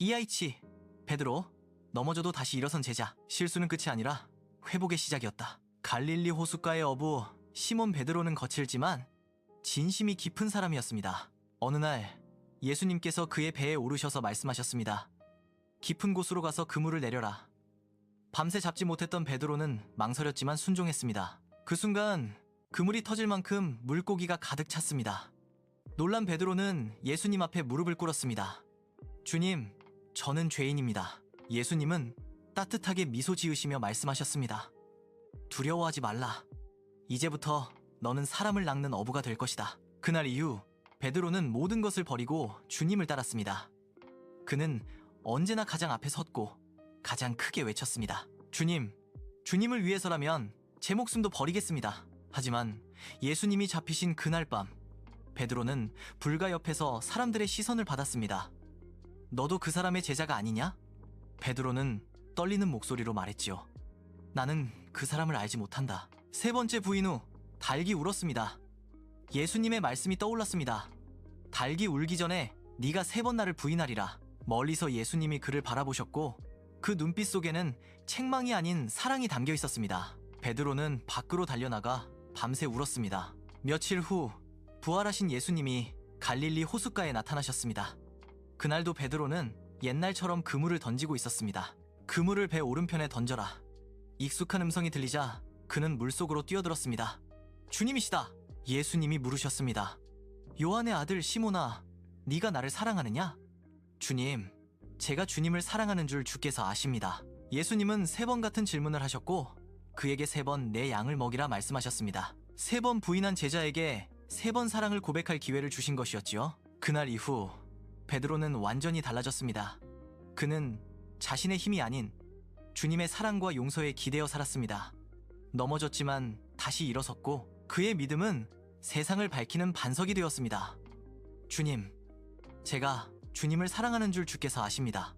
이아이치, 베드로, 넘어져도 다시 일어선 제자. 실수는 끝이 아니라 회복의 시작이었다. 갈릴리 호숫가의 어부 시몬 베드로는 거칠지만 진심이 깊은 사람이었습니다. 어느 날 예수님께서 그의 배에 오르셔서 말씀하셨습니다. 깊은 곳으로 가서 그물을 내려라. 밤새 잡지 못했던 베드로는 망설였지만 순종했습니다. 그 순간 그물이 터질 만큼 물고기가 가득 찼습니다. 놀란 베드로는 예수님 앞에 무릎을 꿇었습니다. 주님, 저는 죄인입니다. 예수님은 따뜻하게 미소 지으시며 말씀하셨습니다. 두려워하지 말라. 이제부터 너는 사람을 낚는 어부가 될 것이다. 그날 이후 베드로는 모든 것을 버리고 주님을 따랐습니다. 그는 언제나 가장 앞에 섰고 가장 크게 외쳤습니다. 주님, 주님을 위해서라면 제 목숨도 버리겠습니다. 하지만 예수님이 잡히신 그날 밤 베드로는 불가 옆에서 사람들의 시선을 받았습니다. 너도 그 사람의 제자가 아니냐? 베드로는 떨리는 목소리로 말했지요. 나는 그 사람을 알지 못한다. 세 번째 부인 후 닭이 울었습니다. 예수님의 말씀이 떠올랐습니다. 닭이 울기 전에 네가 세 번 나를 부인하리라. 멀리서 예수님이 그를 바라보셨고 그 눈빛 속에는 책망이 아닌 사랑이 담겨 있었습니다. 베드로는 밖으로 달려나가 밤새 울었습니다. 며칠 후 부활하신 예수님이 갈릴리 호숫가에 나타나셨습니다. 그날도 베드로는 옛날처럼 그물을 던지고 있었습니다. 그물을 배 오른편에 던져라. 익숙한 음성이 들리자 그는 물속으로 뛰어들었습니다. 주님이시다. 예수님이 물으셨습니다. 요한의 아들 시모나, 네가 나를 사랑하느냐? 주님, 제가 주님을 사랑하는 줄 주께서 아십니다. 예수님은 세 번 같은 질문을 하셨고 그에게 세 번 내 양을 먹이라 말씀하셨습니다. 세 번 부인한 제자에게 세 번 사랑을 고백할 기회를 주신 것이었지요. 그날 이후 베드로는 완전히 달라졌습니다. 그는 자신의 힘이 아닌 주님의 사랑과 용서에 기대어 살았습니다. 넘어졌지만 다시 일어섰고 그의 믿음은 세상을 밝히는 반석이 되었습니다. 주님, 제가 주님을 사랑하는 줄 주께서 아십니다.